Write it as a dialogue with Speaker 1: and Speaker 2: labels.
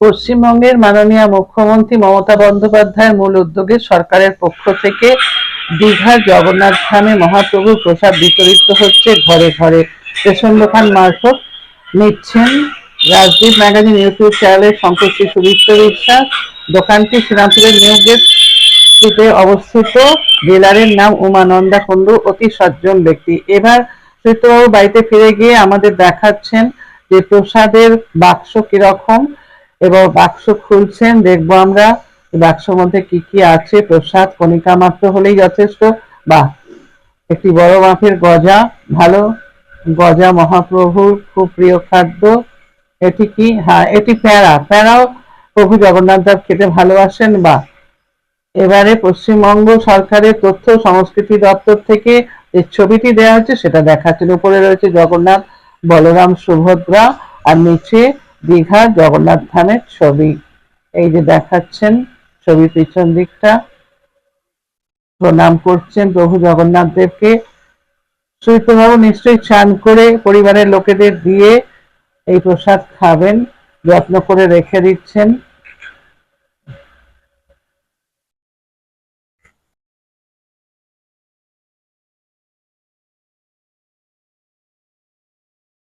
Speaker 1: পশ্চিমবঙ্গের মাননীয় মুখ্যমন্ত্রী মমতা বন্দ্যোপাধ্যায়ের মূল উদ্যোগে সরকারের পক্ষ থেকে দীঘার জগন্নাথ ধামে মহাপ্রভুর প্রসাদ বিতরিত হচ্ছে ঘরে ঘরে। রেশন দোকান মারফত নিচ্ছেন রাজদীপ ম্যাগাজিন ইউটিউব চ্যানেলের সম্পর্কে সুদীপ্ত বিশ্বাস। দোকানটি শ্রীরামপুরের নিউ গেট অবস্থিত। ডিলারের নাম উমানন্দা কুণ্ডু, অতি সজ্জন ব্যক্তি। এবার সুদীপ্তবাবু বাড়িতে ফিরে গিয়ে আমাদের দেখাচ্ছেন যে প্রসাদের বাক্স কীরকম। এবং বাক্স খুলছেন, দেখব আমরা বাক্সর মধ্যে কি কি আছে, প্রসাদ, কণিকা মাত্র হলেই যথেষ্ট। বা একটি বড় মাপের গজা, ভালো গজা মহাপ্রভুর খুব প্রিয় খাদ্য। এটি কি? হ্যাঁ এটি প্যাঁড়া প্যাঁড়াও প্রভু জগন্নাথ দেব খেতে ভালোবাসেন বা এবারে পশ্চিমবঙ্গ সরকারের তথ্য সংস্কৃতি দপ্তর থেকে যে ছবিটি দেওয়া হচ্ছে সেটা দেখাচ্ছেন। উপরে রয়েছে জগন্নাথ বলরাম সুভদ্রা, আর নিচে দীঘার জগন্নাথ ধামের ছবি। এই যে দেখাচ্ছেন ছবির পিছন দিকটা। প্রণাম করছেন প্রভু জগন্নাথ দেবকে। সুইতবাবু নিশ্চয়ই চান করে পরিবারের লোকেদের দিয়ে এই প্রসাদ খাবেন, যত্ন করে রেখে দিচ্ছেন।